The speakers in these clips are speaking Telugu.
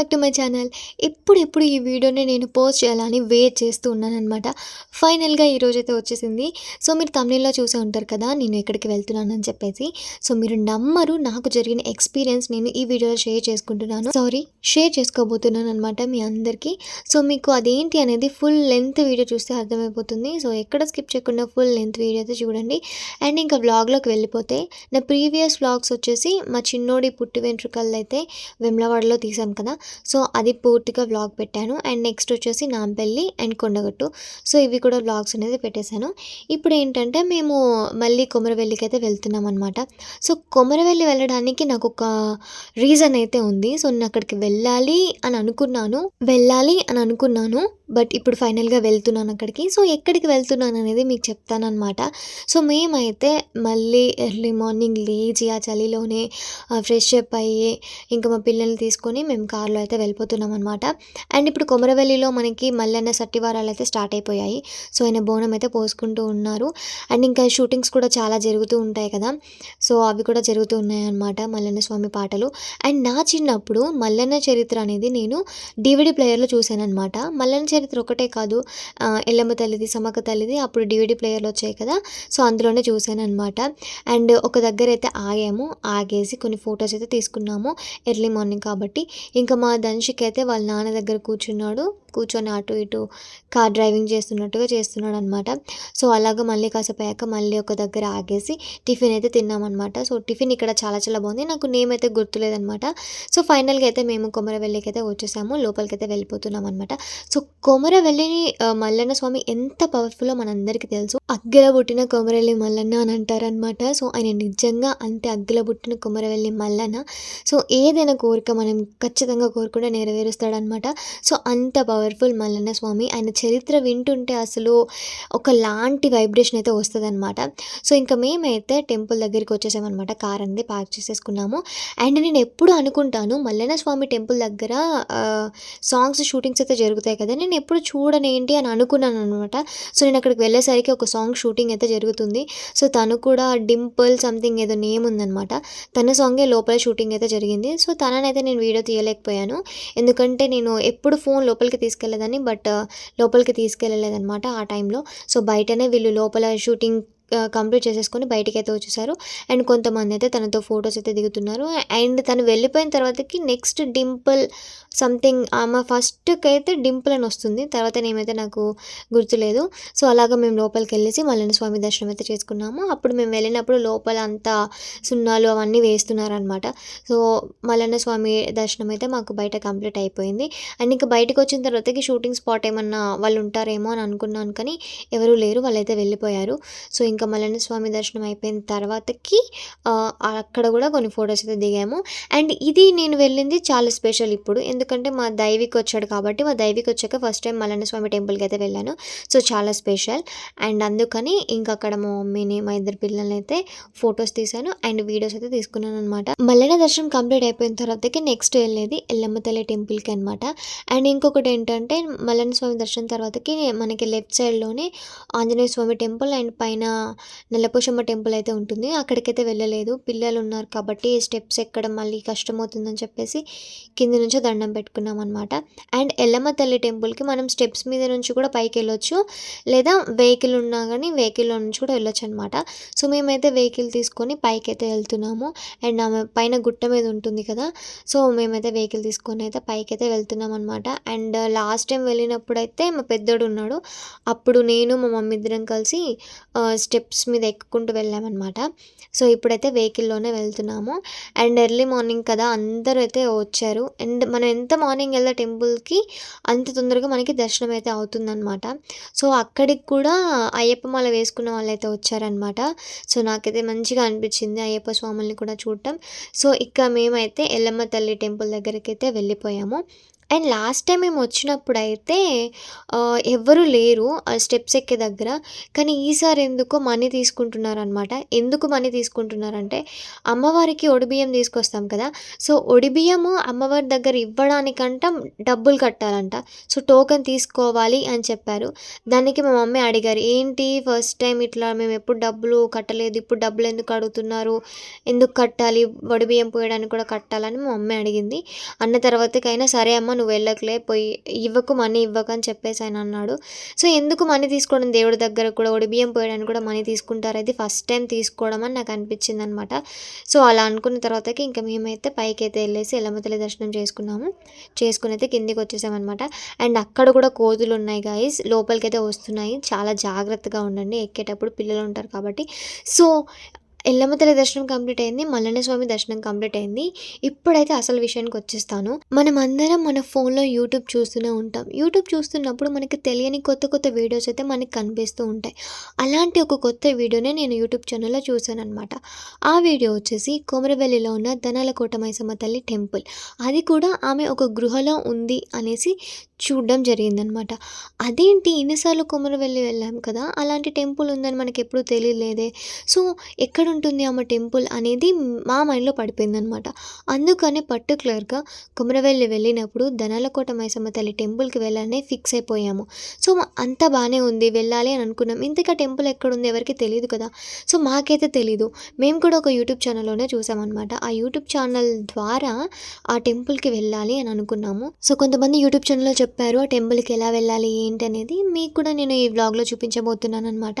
బ్యాక్ టు మై ఛానల్ ఇప్పుడు ఇప్పుడు ఈ వీడియోని నేను పోస్ట్ చేయాలని వెయిట్ చేస్తూ ఉన్నాను అనమాట ఫైనల్గా ఈరోజు అయితే వచ్చేసింది. సో మీరు తమిళలో చూసే ఉంటారు కదా నేను ఎక్కడికి వెళ్తున్నాను అని చెప్పేసి. సో మీరు నమ్మరు నాకు జరిగిన ఎక్స్పీరియన్స్ నేను ఈ వీడియోలో షేర్ చేసుకుంటున్నాను. సారీ షేర్ చేసుకోబోతున్నాను అనమాట మీ అందరికీ. సో మీకు అదేంటి అనేది ఫుల్ లెంత్ వీడియో చూస్తే అర్థమైపోతుంది. సో ఎక్కడ స్కిప్ చేయకుండా ఫుల్ లెంత్ వీడియో అయితే చూడండి. అండ్ ఇంకా వ్లాగ్లోకి వెళ్ళిపోతే నా ప్రీవియస్ వ్లాగ్స్ వచ్చేసి మా చిన్నోడి పుట్టి వెంట్రుకల్లో అయితే వెమ్లవాడలో తీసాం కదా. సో అది పూర్తిగా వ్లాగ్ పెట్టాను. అండ్ నెక్స్ట్ వచ్చేసి నాంపల్లి అండ్ కొండగట్టు. సో ఇవి కూడా వ్లాగ్స్ అనేది పెట్టేశాను. ఇప్పుడు ఏంటంటే మేము మళ్ళీ కొమరవెల్లికి అయితే వెళ్తున్నాం అనమాట సో కొమరవెల్లి వెళ్ళడానికి నాకు ఒక రీజన్ అయితే ఉంది. సో నేను అక్కడికి వెళ్ళాలి అని అనుకున్నాను. వెళ్ళాలి అని అనుకున్నాను. బట్ ఇప్పుడు ఫైనల్గా వెళ్తున్నాను అక్కడికి. సో ఎక్కడికి వెళ్తున్నాను అనేది మీకు చెప్తానమాట సో మేమైతే మళ్ళీ ఎర్లీ మార్నింగ్ లేచి ఆ చలిలోనే ఫ్రెష్ అప్ అయ్యి ఇంకా మా పిల్లల్ని తీసుకొని మేము కార్లో అయితే వెళ్ళిపోతున్నాం అనమాట అండ్ ఇప్పుడు కొమరవెల్లిలో మనకి మల్లన్న సట్టివారాలు అయితే స్టార్ట్ అయిపోయాయి. సో ఆయన బోనం అయితే పోసుకుంటూ ఉన్నారు. అండ్ ఇంకా షూటింగ్స్ కూడా చాలా జరుగుతూ ఉంటాయి కదా. సో అవి కూడా జరుగుతూ ఉన్నాయన్నమాట మల్లన్న స్వామి పాటలు. అండ్ నా చిన్నప్పుడు మల్లన్న చరిత్ర అనేది నేను డివిడి ప్లేయర్లో చూశాను అనమాట మల్లన్న చరిత్ర ఒకటే కాదు ఎల్లమ్మ తల్లిది సమక్క తల్లిది అప్పుడు డివిడి ప్లేయర్లు వచ్చాయి కదా. సో అందులోనే చూశాను అనమాట అండ్ ఒక దగ్గర అయితే ఆగాము ఆగేసి కొన్ని ఫొటోస్ అయితే తీసుకున్నాము ఎర్లీ మార్నింగ్ కాబట్టి. ఇంకా మా దంశిక్ అయితే వాళ్ళ నాన్న దగ్గర కూర్చున్నాడు కూర్చొని అటు ఇటు కార్ డ్రైవింగ్ చేస్తున్నట్టుగా చేస్తున్నాడు అనమాట సో అలాగా మళ్ళీ కాసేపు అయ్యాక మళ్ళీ ఒక దగ్గర ఆగేసి టిఫిన్ అయితే తిన్నామన్నమాట. సో టిఫిన్ ఇక్కడ చాలా చాలా బాగుంది నాకు నేమ్ అయితే గుర్తులేదనమాట సో ఫైనల్గా అయితే మేము కొమరవెల్లికి అయితే వచ్చేసాము లోపలికి అయితే వెళ్ళిపోతున్నాం అనమాట సో కొమరవెల్లిని మల్లన్న స్వామి ఎంత పవర్ఫుల్లో మనందరికీ తెలుసు. అగ్గిల పుట్టిన కొమరవెల్లి మల్లన్న అని అంటారనమాట సో ఆయన నిజంగా అంతే అగ్గిల పుట్టిన కొమరవెల్లి మల్లన్న. సో ఏదైనా కోరిక మనం ఖచ్చితంగా కోరుకుంటే నెరవేరుస్తాడనమాట సో అంత పవర్ఫుల్ మల్లన్న స్వామి. ఆయన చరిత్ర వింటుంటే అసలు ఒకలాంటి వైబ్రేషన్ అయితే వస్తుందన్నమాట. సో ఇంకా మేమైతే టెంపుల్ దగ్గరికి వచ్చేసామన్నమాట. కార్ అనేది పార్క్ చేసేసుకున్నాము. అండ్ నేను ఎప్పుడు అనుకుంటాను మల్లన్న స్వామి టెంపుల్ దగ్గర సాంగ్స్ షూటింగ్స్ అయితే జరుగుతాయి కదా నేను ఎప్పుడు చూడనేంటి అని అనుకున్నాను అనమాట సో నేను అక్కడికి వెళ్ళేసరికి ఒక సాంగ్ షూటింగ్ అయితే జరుగుతుంది. సో తను కూడా డింపుల్ సంథింగ్ ఏదో నేమ్ ఉందనమాట తన సాంగే లోపల షూటింగ్ అయితే జరిగింది. సో తననైతే నేను వీడియో తీయలేకపోయాను. ఎందుకంటే నేను ఎప్పుడు ఫోన్ లోపలికి తీసుకెళ్ళేదాన్ని బట్ లోపలికి తీసుకెళ్ళలేదన్నమాట ఆ టైంలో. సో బయటనే వీళ్ళు లోపల షూటింగ్ కంప్లీట్ చేసేసుకొని బయటికి అయితే వచ్చేసారు. అండ్ కొంతమంది అయితే తనతో ఫొటోస్ అయితే దిగుతున్నారు. అండ్ తను వెళ్ళిపోయిన తర్వాతకి నెక్స్ట్ డింపుల్ సంథింగ్ ఆమె ఫస్ట్కి అయితే డింపుల్ అని వస్తుంది. తర్వాత ఏమైతే నాకు గుర్తులేదు. సో అలాగా మేము లోపలికి వెళ్ళేసి మల్లన్న స్వామి దర్శనం అయితే చేసుకున్నాము. అప్పుడు మేము వెళ్ళినప్పుడు లోపల అంతా సున్నాలు అవన్నీ వేస్తున్నారనమాట సో మల్లన్న స్వామి దర్శనం అయితే మాకు బయట కంప్లీట్ అయిపోయింది. అండ్ ఇంకా బయటకు వచ్చిన తర్వాతకి షూటింగ్ స్పాట్ ఏమన్నా వాళ్ళు ఉంటారేమో అని అనుకున్నాను కానీ ఎవరూ లేరు. వాళ్ళైతే వెళ్ళిపోయారు. సో ఇంకా ఇంకా మల్లన్న స్వామి దర్శనం అయిపోయిన తర్వాతకి అక్కడ కూడా కొన్ని ఫొటోస్ అయితే దిగాము. అండ్ ఇది నేను వెళ్ళింది చాలా స్పెషల్ ఇప్పుడు. ఎందుకంటే మా దైవికి వచ్చాడు కాబట్టి మా దైవికి వచ్చాక ఫస్ట్ టైం మల్లన్న స్వామి టెంపుల్కి అయితే వెళ్ళాను. సో చాలా స్పెషల్. అండ్ అందుకని ఇంకా అక్కడ మా మమ్మీని మా ఇద్దరు పిల్లల్ని అయితే ఫొటోస్ తీశాను. అండ్ వీడియోస్ అయితే తీసుకున్నాను అనమాట మల్లన్న దర్శనం కంప్లీట్ అయిపోయిన తర్వాతకి నెక్స్ట్ వెళ్ళేది ఎల్లమ్మ తల్లి టెంపుల్కి అనమాట అండ్ ఇంకొకటి ఏంటంటే మల్లన్న స్వామి దర్శనం తర్వాతకి మనకి లెఫ్ట్ సైడ్లోనే ఆంజనేయ స్వామి టెంపుల్ అండ్ పైన నెలపోషమ్మ టెంపుల్ అయితే ఉంటుంది. అక్కడికైతే వెళ్ళలేదు. పిల్లలు ఉన్నారు కాబట్టి స్టెప్స్ ఎక్కడం మళ్ళీ కష్టమవుతుందని చెప్పేసి కింద నుంచి దండం పెట్టుకున్నాం అనమాట అండ్ ఎల్లమ్మ తల్లి టెంపుల్కి మనం స్టెప్స్ మీద నుంచి కూడా పైకి వెళ్ళొచ్చు. లేదా వెహికల్ ఉన్నా కానీ వెహికల్లో నుంచి కూడా వెళ్ళొచ్చు అనమాట సో మేమైతే వెహికల్ తీసుకొని పైకి అయితే వెళ్తున్నాము. అండ్ ఆమె పైన గుట్ట మీద ఉంటుంది కదా సో మేమైతే వెహికల్ తీసుకొని అయితే పైకి అయితే వెళ్తున్నాం అనమాట అండ్ లాస్ట్ టైం వెళ్ళినప్పుడు అయితే మా పెద్దోడు ఉన్నాడు. అప్పుడు నేను మా మమ్మీ ఇద్దరం కలిసి స్టెప్ స్టెప్స్ మీద ఎక్కుకుంటూ వెళ్ళామన్నమాట. సో ఇప్పుడైతే వెహికల్లోనే వెళ్తున్నాము. అండ్ ఎర్లీ మార్నింగ్ కదా అందరూ అయితే వచ్చారు. అండ్ మనం ఎంత మార్నింగ్ వెళ్తే టెంపుల్కి అంత తొందరగా మనకి దర్శనం అయితే అవుతుందన్నమాట. సో అక్కడికి కూడా అయ్యప్ప మాల వేసుకున్న వాళ్ళు అయితే వచ్చారనమాట సో నాకైతే మంచిగా అనిపించింది అయ్యప్ప స్వాముల్ని కూడా చూడటం. సో ఇక మేమైతే ఎల్లమ్మ తల్లి టెంపుల్ దగ్గరికి అయితే వెళ్ళిపోయాము. అండ్ లాస్ట్ టైం మేము వచ్చినప్పుడు అయితే ఎవ్వరూ లేరు ఆ స్టెప్స్ ఎక్కే దగ్గర. కానీ ఈసారి ఎందుకో మనీ తీసుకుంటున్నారనమాట ఎందుకు మనీ తీసుకుంటున్నారంటే అమ్మవారికి ఒడిబియ్యం తీసుకొస్తాం కదా. సో ఒడిబియ్యము అమ్మవారి దగ్గర ఇవ్వడానికంట డబ్బులు కట్టాలంట. సో టోకెన్ తీసుకోవాలి అని చెప్పారు. దానికి మా మమ్మీ అడిగారు ఏంటి ఫస్ట్ టైం ఇట్లా మేము ఎప్పుడు డబ్బులు కట్టలేదు ఇప్పుడు డబ్బులు ఎందుకు అడుగుతున్నారు? ఎందుకు కట్టాలి? వడిబియ్యం పోయడానికి కూడా కట్టాలని? మా మమ్మీ అడిగింది. అన్న తర్వాతకైనా సరే అమ్మ నువ్వు వెళ్ళకలే పోయి ఇవ్వకు మనీ ఇవ్వకు అని చెప్పేసి ఆయన అన్నాడు. సో ఎందుకు మనీ తీసుకోవడం? దేవుడి దగ్గర కూడా ఒడిబియ్యం పోయడానికి కూడా మనీ తీసుకుంటారది ఫస్ట్ టైం తీసుకోవడం అని నాకు అనిపించింది అనమాట సో అలా అనుకున్న తర్వాతకి ఇంకా మేమైతే పైకి అయితే వెళ్ళేసి ఎల్లమ్మతల్లి దర్శనం చేసుకున్నాము. చేసుకుని అయితే కిందికి వచ్చేసామన్నమాట అండ్ అక్కడ కూడా కోతులు ఉన్నాయి గాయస్ లోపలికి అయితే వస్తున్నాయి. చాలా జాగ్రత్తగా ఉండండి. ఎక్కేటప్పుడు పిల్లలు ఉంటారు కాబట్టి. సో ఎల్లమ్మ తల్లి దర్శనం కంప్లీట్ అయింది మల్లన్న స్వామి దర్శనం కంప్లీట్ అయింది. ఇప్పుడైతే అసలు విషయానికి వచ్చేస్తాను. మనం అందరం మన ఫోన్లో యూట్యూబ్ చూస్తూనే ఉంటాం. యూట్యూబ్ చూస్తున్నప్పుడు మనకి తెలియని కొత్త కొత్త వీడియోస్ అయితే మనకి కనిపిస్తూ ఉంటాయి. అలాంటి ఒక కొత్త వీడియోనే నేను యూట్యూబ్ ఛానల్లో చూశాను అనమాట ఆ వీడియో వచ్చేసి కొమరవెల్లిలో ఉన్న ధనాల కోట మైసమ్మ తల్లి టెంపుల్. అది కూడా ఆమె ఒక గృహలో ఉంది అనేసి చూడడం జరిగిందనమాట అదేంటి ఎన్నిసార్లు కొమరవెల్లి వెళ్ళాం కదా? అలాంటి టెంపుల్ ఉందని మనకి ఎప్పుడూ తెలియలేదే. సో ఎక్కడ ఉంటుంది ఆమె టెంపుల్ అనేది మా మైండ్లో పడిపోయిందనమాట. అందుకనే పర్టికులర్గా కుమరవెల్లి వెళ్ళినప్పుడు ధనాలకోట మైసమ్మ తల్లి టెంపుల్కి వెళ్ళాలనే ఫిక్స్ అయిపోయాము. సో అంతా బాగానే ఉంది వెళ్ళాలి అని అనుకున్నాం. ఇంతకా టెంపుల్ ఎక్కడ ఉంది ఎవరికి తెలియదు కదా. సో మాకైతే తెలీదు. మేము కూడా ఒక యూట్యూబ్ ఛానల్లోనే చూసామన్నమాట ఆ యూట్యూబ్ ఛానల్ ద్వారా ఆ టెంపుల్కి వెళ్ళాలి అని అనుకున్నాము. సో కొంతమంది యూట్యూబ్ ఛానల్లో చెప్పారు ఆ టెంపుల్కి ఎలా వెళ్ళాలి ఏంటి అనేది? మీకు కూడా నేను ఈ వ్లాగ్లో చూపించబోతున్నాను అనమాట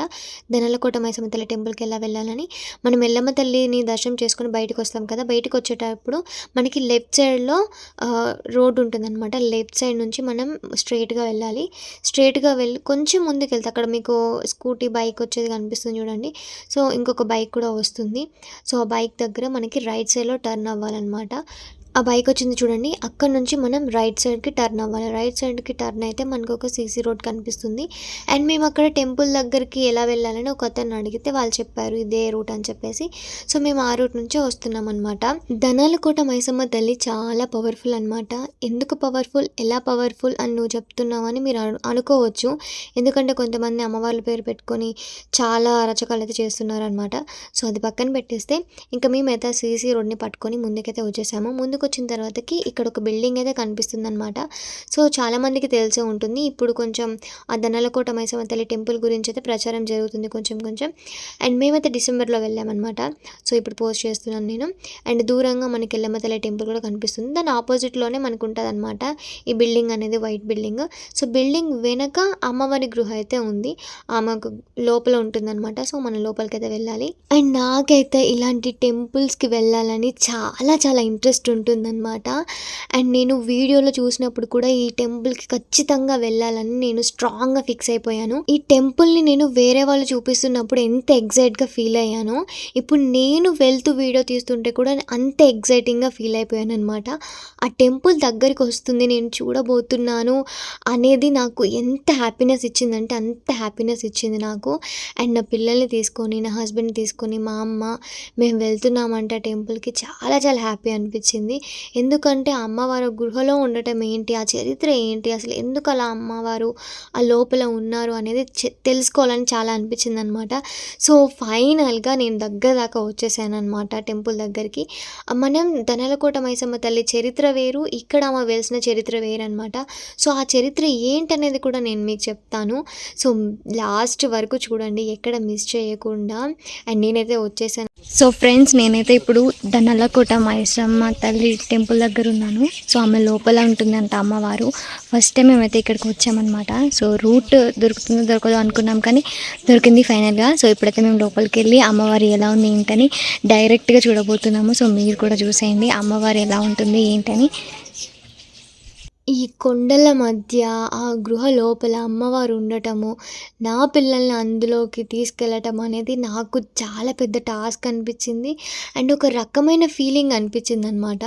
ధనలకోట మైసమ్మ తల్లి టెంపుల్కి ఎలా వెళ్ళాలని. మనం ఎల్లమ్మ తల్లిని దర్శనం చేసుకుని బయటకు వస్తాం కదా బయటకు వచ్చేటప్పుడు మనకి లెఫ్ట్ సైడ్లో రోడ్డు ఉంటుందన్నమాట. లెఫ్ట్ సైడ్ నుంచి మనం స్ట్రైట్గా వెళ్ళాలి. స్ట్రైట్గా వెళ్ళి కొంచెం ముందుకు వెళ్తే అక్కడ మీకు స్కూటీ బైక్ వచ్చేది కనిపిస్తుంది చూడండి. సో ఇంకొక బైక్ కూడా వస్తుంది. సో ఆ బైక్ దగ్గర మనకి రైట్ సైడ్లో టర్న్ అవ్వాలన్నమాట. ఆ బైక్ వచ్చింది చూడండి. అక్కడ నుంచి మనం రైట్ సైడ్కి టర్న్ అవ్వాలి. రైట్ సైడ్కి టర్న్ అయితే మనకు ఒక సీసీ రోడ్ కనిపిస్తుంది. అండ్ మేము అక్కడ టెంపుల్ దగ్గరికి ఎలా వెళ్ళాలని ఒక అతను అడిగితే వాళ్ళు చెప్పారు ఇదే రూట్ అని చెప్పేసి. సో మేము ఆ రూట్ నుంచే వస్తున్నాం అనమాట ధనాలకోట మైసమ్మ తల్లి చాలా పవర్ఫుల్ అనమాట ఎందుకు పవర్ఫుల్ ఎలా పవర్ఫుల్ అని నువ్వు చెప్తున్నావని మీరు అనుకోవచ్చు. ఎందుకంటే కొంతమంది అమ్మవార్ల పేరు పెట్టుకొని చాలా రచకాలు అయితే చేస్తున్నారనమాట సో అది పక్కన పెట్టేస్తే ఇంకా మేమైతే సీసీ రోడ్ని పట్టుకొని ముందుకైతే వచ్చేసాము. ముందు ముందుకు వచ్చిన తర్వాతకి ఇక్కడ ఒక బిల్డింగ్ అయితే కనిపిస్తుంది అనమాట సో చాలామందికి తెలిసే ఉంటుంది. ఇప్పుడు కొంచెం ఆ ధనలకోట మైసమ్మ తల్లి టెంపుల్ గురించి అయితే ప్రచారం జరుగుతుంది కొంచెం కొంచెం. అండ్ మేమైతే డిసెంబర్లో వెళ్ళామన్నమాట. సో ఇప్పుడు పోస్ట్ చేస్తున్నాను నేను. అండ్ దూరంగా మనకి ఎల్లమ్మ తల్లి టెంపుల్ కూడా కనిపిస్తుంది. దాని ఆపోజిట్లోనే మనకు ఉంటుంది అనమాట ఈ బిల్డింగ్ అనేది వైట్ బిల్డింగ్. సో బిల్డింగ్ వెనక అమ్మవారి గృహ అయితే ఉంది. ఆమెకు లోపల ఉంటుందన్నమాట. సో మనం లోపలికి అయితే వెళ్ళాలి. అండ్ నాకైతే ఇలాంటి టెంపుల్స్కి వెళ్ళాలని చాలా చాలా ఇంట్రెస్ట్ ఉంటుంది ఉంటుందన్నమాట. అండ్ నేను వీడియోలో చూసినప్పుడు కూడా ఈ టెంపుల్కి ఖచ్చితంగా వెళ్ళాలని నేను స్ట్రాంగ్గా ఫిక్స్ అయిపోయాను. ఈ టెంపుల్ని నేను వేరే వాళ్ళు చూపిస్తున్నప్పుడు ఎంత ఎగ్జైట్గా ఫీల్ అయ్యానో ఇప్పుడు నేను వెళ్తూ వీడియో తీస్తుంటే కూడా అంత ఎగ్జైటింగ్గా ఫీల్ అయిపోయాను అనమాట ఆ టెంపుల్ దగ్గరికి వస్తుంది నేను చూడబోతున్నాను అనేది నాకు ఎంత హ్యాపీనెస్ ఇచ్చిందంటే అంత హ్యాపీనెస్ ఇచ్చింది నాకు. అండ్ నా పిల్లల్ని తీసుకొని నా హస్బెండ్ తీసుకొని మా అమ్మ మేము వెళ్తున్నామంట టెంపుల్కి. చాలా చాలా హ్యాపీ అనిపించింది. ఎందుకంటే అమ్మవారు గృహలో ఉండటం ఏంటి? ఆ చరిత్ర ఏంటి? అసలు ఎందుకు అలా అమ్మవారు ఆ లోపల ఉన్నారు అనేది తెలుసుకోవాలని చాలా అనిపించింది అనమాట సో ఫైనల్గా నేను దగ్గర దాకా వచ్చేసాను అనమాట టెంపుల్ దగ్గరికి. మనం ధనలకోట మైసమ్మ తల్లి చరిత్ర వేరు ఇక్కడ ఆమె వెలిసిన చరిత్ర వేరు అనమాట సో ఆ చరిత్ర ఏంటనేది కూడా నేను మీకు చెప్తాను. సో లాస్ట్ వరకు చూడండి ఎక్కడ మిస్ చేయకుండా అండ్ నేనైతే వచ్చేసాను. సో ఫ్రెండ్స్ నేనైతే ఇప్పుడు ధనలకోట మైసమ్మ తల్లి టెంపుల్ దగ్గర ఉన్నాను. సో ఆమె లోపల ఉంటుందంట అమ్మవారు. ఫస్ట్ టైం మేమైతే ఇక్కడికి వచ్చామన్నమాట. సో రూట్ దొరుకుతుందో దొరకదో అనుకున్నాం కానీ దొరికింది ఫైనల్గా సో ఇప్పుడైతే మేము లోపలికి వెళ్ళి అమ్మవారు ఎలా ఉంది ఏంటని డైరెక్ట్గా చూడబోతున్నాము. సో మీరు కూడా చూసేయండి అమ్మవారు ఎలా ఉంటుంది ఏంటని. ఈ కొండల మధ్య ఆ గృహ లోపల అమ్మవారు ఉండటము నా పిల్లల్ని అందులోకి తీసుకెళ్ళటం అనేది నాకు చాలా పెద్ద టాస్క్ అనిపించింది. అండ్ ఒక రకమైన ఫీలింగ్ అనిపించింది అనమాట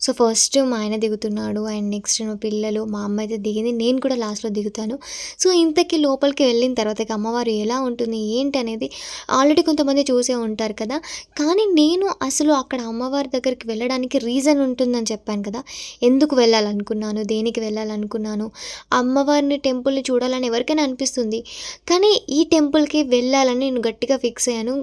సో ఫస్ట్ మా ఆయన దిగుతున్నాడు. అండ్ నెక్స్ట్ మా పిల్లలు మా అమ్మ అయితే దిగింది. నేను కూడా లాస్ట్లో దిగుతాను. సో ఇంతకీ లోపలికి వెళ్ళిన తర్వాత అమ్మవారు ఎలా ఉంటుంది ఏంటి అనేది ఆల్రెడీ కొంతమంది చూసే ఉంటారు కదా. కానీ నేను అసలు అక్కడ అమ్మవారి దగ్గరికి వెళ్ళడానికి రీజన్ ఉంటుందని చెప్పాను కదా. ఎందుకు వెళ్ళాలనుకున్నాను? దేని దేనికి వెళ్ళాలనుకున్నాను. అమ్మవారిని టెంపుల్ని చూడాలని ఎవరికైనా అనిపిస్తుంది. కానీ ఈ టెంపుల్కి వెళ్ళాలని నేను గట్టిగా ఫిక్స్ అయ్యాను.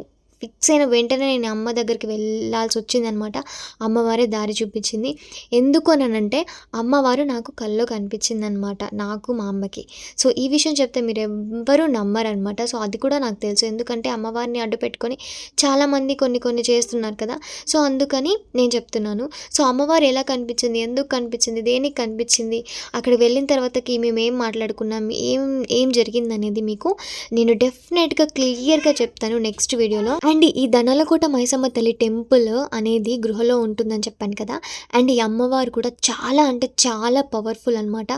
ఫిక్స్ అయిన వెంటనే నేను అమ్మ దగ్గరికి వెళ్ళాల్సి వచ్చిందనమాట. అమ్మవారే దారి చూపించింది. ఎందుకు అనంటే అమ్మవారు నాకు కల్లో కనిపించింది అనమాట నాకు మా అమ్మకి. సో ఈ విషయం చెప్తే మీరు ఎవ్వరూ నమ్మరనమాట. సో అది కూడా నాకు తెలుసు. ఎందుకంటే అమ్మవారిని అడ్డు పెట్టుకొని చాలామంది కొన్ని కొన్ని చేస్తున్నారు కదా. సో అందుకని నేను చెప్తున్నాను. సో అమ్మవారు ఎలా కనిపించింది? ఎందుకు కనిపించింది? దేనికి కనిపించింది? అక్కడ వెళ్ళిన తర్వాతకి మేము ఏం మాట్లాడుకున్నాం? ఏం ఏం జరిగింది అనేది మీకు నేను డెఫినెట్గా క్లియర్గా చెప్తాను నెక్స్ట్ వీడియోలో. అండ్ ఈ దనలకోట మైసమ్మ తల్లి టెంపుల్ అనేది గృహలో ఉంటుందని చెప్పాను కదా. అండ్ ఈ అమ్మవారు కూడా చాలా అంటే చాలా పవర్ఫుల్ అనమాట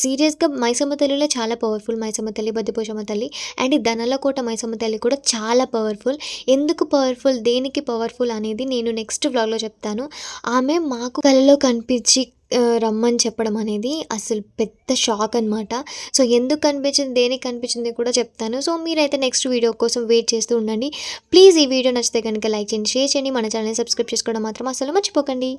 సీరియస్గా మైసమ్మ తల్లిలో చాలా పవర్ఫుల్ మైసమ్మ తల్లి బద్దిపోషమ్మ తల్లి అండ్ ఈ ధనలకోట మైసమ్మ తల్లి కూడా చాలా పవర్ఫుల్. ఎందుకు పవర్ఫుల్? దేనికి పవర్ఫుల్ అనేది నేను నెక్స్ట్ వ్లాగ్లో చెప్తాను. ఆమె మాకు కలలో కనిపించి రమ్మని చెప్పడం అనేది అసలు పెద్ద షాక్ అనమాట సో ఎందుకు కనిపించింది దేనికి కనిపించింది కూడా చెప్తాను. సో మీరైతే నెక్స్ట్ వీడియో కోసం వెయిట్ చేస్తూ ఉండండి. ప్లీజ్ ఈ వీడియో నచ్చితే కనుక లైక్ చేయండి షేర్ చేయండి. మన ఛానల్ సబ్స్క్రైబ్ చేసుకోవడం మాత్రం అసలు మర్చిపోకండి.